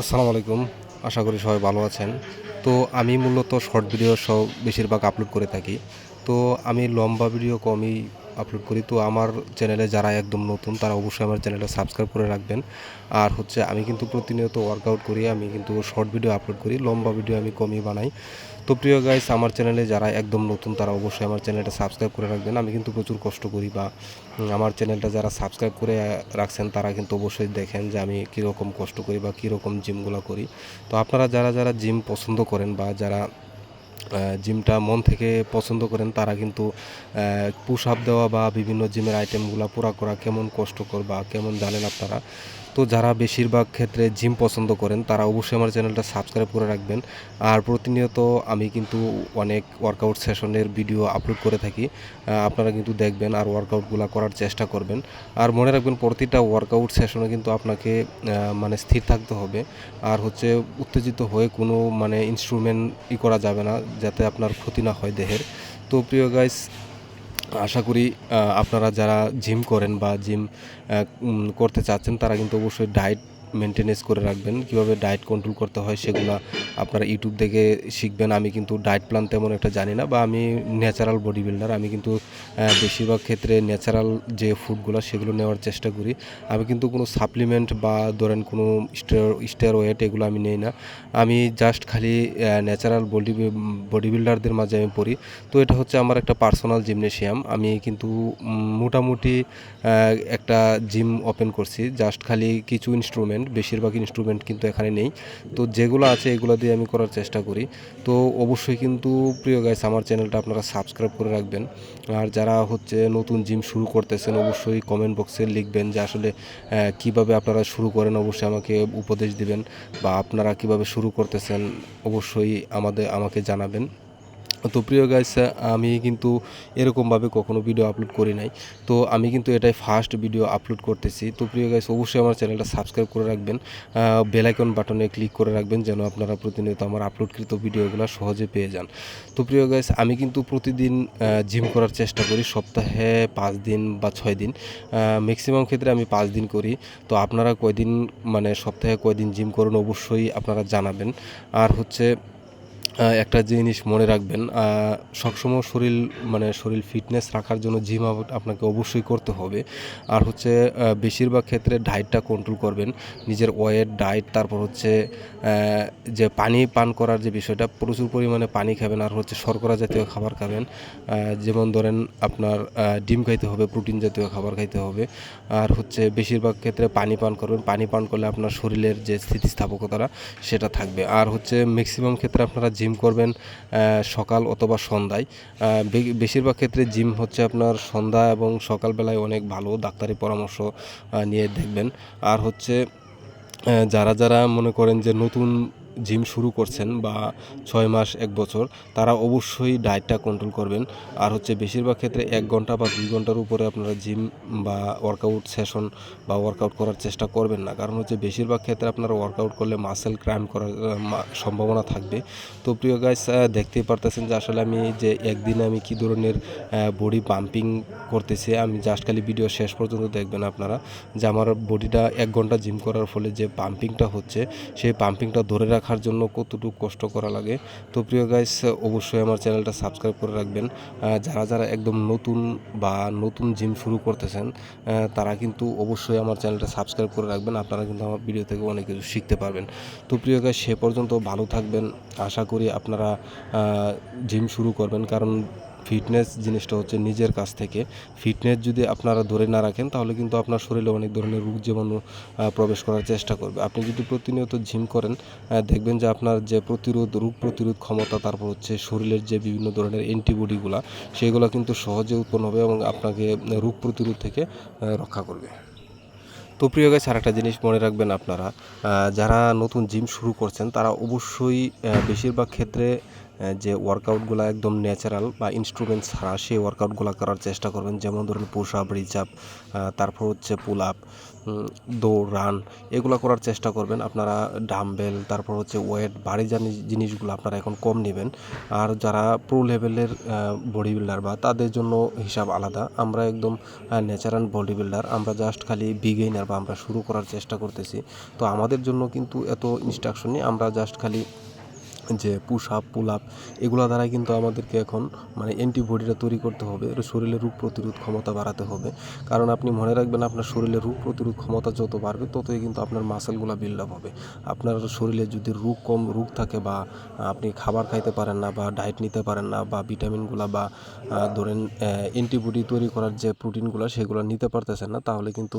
আসসালামু আলাইকুম আশা করি সবাই ভালো আছেন। তো আমি মূলত শর্ট ভিডিও সব বেশিরভাগ আপলোড করে থাকি। তো আমি লম্বা ভিডিও কমই আপলোড করি। তো আমার চ্যানেলে যারা একদম নতুন, তারা অবশ্যই আমার চ্যানেলটা সাবস্ক্রাইব করে রাখবেন। আর হচ্ছে আমি কিন্তু প্রতিনিয়ত ওয়ার্কআউট করি, আমি কিন্তু শর্ট ভিডিও আপলোড করি, লম্বা ভিডিও আমি কমই বানাই। তো প্রিয় গাইস আমার চ্যানেলে যারা একদম নতুন, তারা অবশ্যই আমার চ্যানেলটা সাবস্ক্রাইব করে রাখবেন। আমি কিন্তু প্রচুর কষ্ট করি বা আমার চ্যানেলটা যারা সাবস্ক্রাইব করে রাখছেন, তারা কিন্তু অবশ্যই দেখেন যে আমি কীরকম কষ্ট করি বা কীরকম জিমগুলো করি। তো আপনারা যারা যারা জিম পছন্দ করেন বা যারা জিমটা মন থেকে পছন্দ করেন, তারা কিন্তু পুশ আপ দেওয়া বা বিভিন্ন জিমের আইটেমগুলো পুরা করা কেমন কষ্টকর বা কেমন জানেন আপনারা তো যারা বেশিরভাগ ক্ষেত্রে জিম পছন্দ করেন, তারা অবশ্যই আমার চ্যানেলটা সাবস্ক্রাইব করে রাখবেন। আর প্রতিনিয়ত আমি কিন্তু অনেক ওয়ার্কআউট সেশনের ভিডিও আপলোড করে থাকি। আপনারা কিন্তু দেখবেন আর ওয়ার্কআউটগুলো করার চেষ্টা করবেন। আর মনে রাখবেন প্রতিটা ওয়ার্কআউট সেশনে কিন্তু আপনাকে মানে স্থির থাকতে হবে। আর হচ্ছে উত্তেজিত হয়ে কোনো মানে ইনস্ট্রুমেন্ট ই করা যাবে না, যাতে আপনার ক্ষতি না হয় দেহের। তো প্রিয় গাইস আশা করি আপনারা যারা জিম করেন বা জিম করতে চাচ্ছেন তারা কিন্তু অবশ্যই ডায়েট মেনটেনেন্স করে রাখবেন, কীভাবে ডায়েট কন্ট্রোল করতে হয় সেগুলো আপনারা ইউটিউব থেকে শিখবেন। আমি কিন্তু ডায়েট প্ল্যান তেমন একটা জানি না, বা আমি ন্যাচারাল বডি বিল্ডার আমি কিন্তু বেশিরভাগ ক্ষেত্রে ন্যাচারাল যে ফুডগুলো সেগুলো নেওয়ার চেষ্টা করি। আমি কিন্তু কোনো সাপ্লিমেন্ট বা ধরেন কোনো স্টেরয়েড এগুলো আমি নেই না। আমি জাস্ট খালি ন্যাচারাল বডি বডি বিল্ডারদের মাঝে আমি পড়ি। তো এটা হচ্ছে আমার একটা পার্সোনাল জিমনেশিয়াম আমি কিন্তু মোটামুটি একটা জিম ওপেন করছি। জাস্ট খালি কিছু ইনস্ট্রুমেন্ট বেশিরভাগ ইনস্ট্রুমেন্ট কিন্তু এখানে নেই। তো যেগুলো আছে এগুলো দিয়ে আমি করার চেষ্টা করি। তো অবশ্যই কিন্তু প্রিয় গাইস আমার চ্যানেলটা আপনারা সাবস্ক্রাইব করে রাখবেন। আর যারা হচ্ছে নতুন জিম শুরু করতেছেন, অবশ্যই কমেন্ট বক্সে লিখবেন যে আসলে কীভাবে আপনারা শুরু করেন, অবশ্যই আমাকে উপদেশ দিবেন। বা আপনারা কীভাবে শুরু করতেছেন, অবশ্যই আমাদের, আমাকে জানাবেন। তো প্রিয় গাইস আমি কিন্তু এরকমভাবে কখনো ভিডিও আপলোড করি নাই। তো আমি কিন্তু এটাই ফার্স্ট ভিডিও আপলোড করতেছি। তো প্রিয় গাইস অবশ্যই আমার চ্যানেলটা সাবস্ক্রাইব করে রাখবেন। বেলাইকন বাটনে ক্লিক করে রাখবেন যেন আপনারা প্রতিনিয়ত আমার আপলোডকৃত ভিডিওগুলো সহজে পেয়ে যান। তো প্রিয় গাইস আমি কিন্তু প্রতিদিন জিম করার চেষ্টা করি। সপ্তাহে পাঁচ দিন বা ছয় দিন। ম্যাক্সিমাম ক্ষেত্রে আমি পাঁচ দিন করি। তো আপনারা কয়দিন মানে সপ্তাহে কয়দিন জিম করুন অবশ্যই আপনারা জানাবেন। আর হচ্ছে একটা জিনিস মনে রাখবেন সবসময় শরীর মানে শরীর ফিটনেস রাখার জন্য জিম আপনাকে অবশ্যই করতে হবে। আর হচ্ছে বেশিরভাগ ক্ষেত্রে ডায়েটটা কন্ট্রোল করবেন। নিজের ওয়েট ডায়েট তারপর হচ্ছে যে পানি পান করার যে বিষয়টা, প্রচুর পরিমাণে পানি খাবেন। আর হচ্ছে শর্করা জাতীয় খাবার খাবেন। যেমন ধরেন আপনার ডিম খাইতে হবে প্রোটিন জাতীয় খাবার খাইতে হবে। আর হচ্ছে বেশিরভাগ ক্ষেত্রে পানি পান করবেন। পানি পান করলে আপনার শরীরের যে স্থিতিস্থাপকতাটা, সেটা থাকবে। আর হচ্ছে ম্যাক্সিমাম ক্ষেত্রে আপনারা জিম করবেন সকাল অথবা সন্ধ্যায়। বেশিরভাগ ক্ষেত্রে জিম হচ্ছে আপনার সন্ধ্যা এবং সকালবেলায় অনেক ভালো ডাক্তারি পরামর্শ নিয়ে দেখবেন। আর হচ্ছে যারা যারা মনে করেন যে নতুন জিম শুরু করছেন বা ছয় মাস, এক বছর, তারা অবশ্যই ডায়েটটা কন্ট্রোল করবেন। আর হচ্ছে বেশিরভাগ ক্ষেত্রে এক ঘণ্টা বা দুই ঘণ্টার উপরে আপনারা জিম বা ওয়ার্কআউট সেশন বা ওয়ার্কআউট করার চেষ্টা করবেন না। কারণ হচ্ছে বেশিরভাগ ক্ষেত্রে আপনারা ওয়ার্কআউট করলে মাসেল ক্রাইম করার সম্ভাবনা থাকবে। তো প্রিয় গাইস দেখতেই পারতেছেন যে আসলে আমি যে একদিনে আমি কি ধরনের বডি পাম্পিং করতেছি, আমি জাস্ট খালি ভিডিও শেষ পর্যন্ত দেখবেন আপনারা। যে আমার বডিটা এক ঘণ্টা জিম করার ফলে যে পাম্পিংটা হচ্ছে, সেই পাম্পিংটা ধরে রাখার জন্য কতটুকু কষ্ট করা লাগে। তো প্রিয় গাইস অবশ্যই আমার চ্যানেলটা সাবস্ক্রাইব করে রাখবেন। যারা যারা একদম নতুন বা নতুন জিম শুরু করতেছেন তারা কিন্তু অবশ্যই আমার চ্যানেলটা সাবস্ক্রাইব করে রাখবেন। আপনারা কিন্তু আমার ভিডিও থেকে অনেক কিছু শিখতে পারবেন। তো প্রিয় গাইস সে পর্যন্ত ভালো থাকবেন। আশা করি আপনারা জিম শুরু করবেন। কারণ ফিটনেস জিনিসটা হচ্ছে নিজের কাছ থেকে। ফিটনেস যদি আপনারা ধরে না রাখেন, তাহলে কিন্তু আপনার শরীরে অনেক ধরনের রোগ জীবাণু প্রবেশ করার চেষ্টা করবে। আপনি যদি প্রতিনিয়ত জিম করেন দেখবেন যে আপনার যে প্রতিরোধ, রোগ প্রতিরোধ ক্ষমতা, তারপর হচ্ছে শরীরের যে বিভিন্ন ধরনের অ্যান্টিবডিগুলো সেগুলো কিন্তু সহজে উৎপন্ন হবে এবং আপনাকে রোগ প্রতিরোধ থেকে রক্ষা করবে। তো প্রিয় গাছ আর একটা জিনিস মনে রাখবেন আপনারা যারা নতুন জিম শুরু করছেন, তারা অবশ্যই বেশিরভাগ ক্ষেত্রে যে ওয়ার্কআউটগুলো একদম ন্যাচারাল বা ইনস্ট্রুমেন্ট ছাড়া সেই ওয়ার্কআউটগুলো করার চেষ্টা করবেন। যেমন ধরুন পুশ আপ রিচ আপ তারপর হচ্ছে পুল আপ দৌড় রান এগুলো করার চেষ্টা করবেন। আপনারা ডাম্বেল তারপর হচ্ছে ওয়েট ভারী জানি- জিনিসগুলো আপনারা এখন কম নেবেন। আর যারা প্রো লেভেলের বডি বিল্ডার বা তাদের জন্য হিসাব আলাদা। আমরা একদম ন্যাচারাল বডি বিল্ডার আমরা জাস্ট খালি বিগেইনার বা আমরা শুরু করার চেষ্টা করতেছি। তো আমাদের জন্য কিন্তু এত ইনস্ট্রাকশন নেই। আমরা জাস্ট খালি যে পুশ আপ পুল আপ এগুলো দ্বারাই কিন্তু আমাদেরকে এখন মানে অ্যান্টিবডিটা তৈরি করতে হবে। এর শরীরে রোগ প্রতিরোধ ক্ষমতা বাড়াতে হবে। কারণ আপনি মনে রাখবেন আপনার শরীরে রোগ প্রতিরোধ ক্ষমতা যত বাড়বে, ততই কিন্তু আপনার মাসেলগুলো বিল্ড আপ হবে। আপনার শরীরে যদি রোগ কম, রোগ থাকে বা আপনি খাবার খাইতে পারেন না বা ডায়েট নিতে পারেন না বা ভিটামিনগুলো বা ধরেন অ্যান্টিবডি তৈরি করার যে প্রোটিনগুলো সেগুলো নিতে পারতেছেন না, তাহলে কিন্তু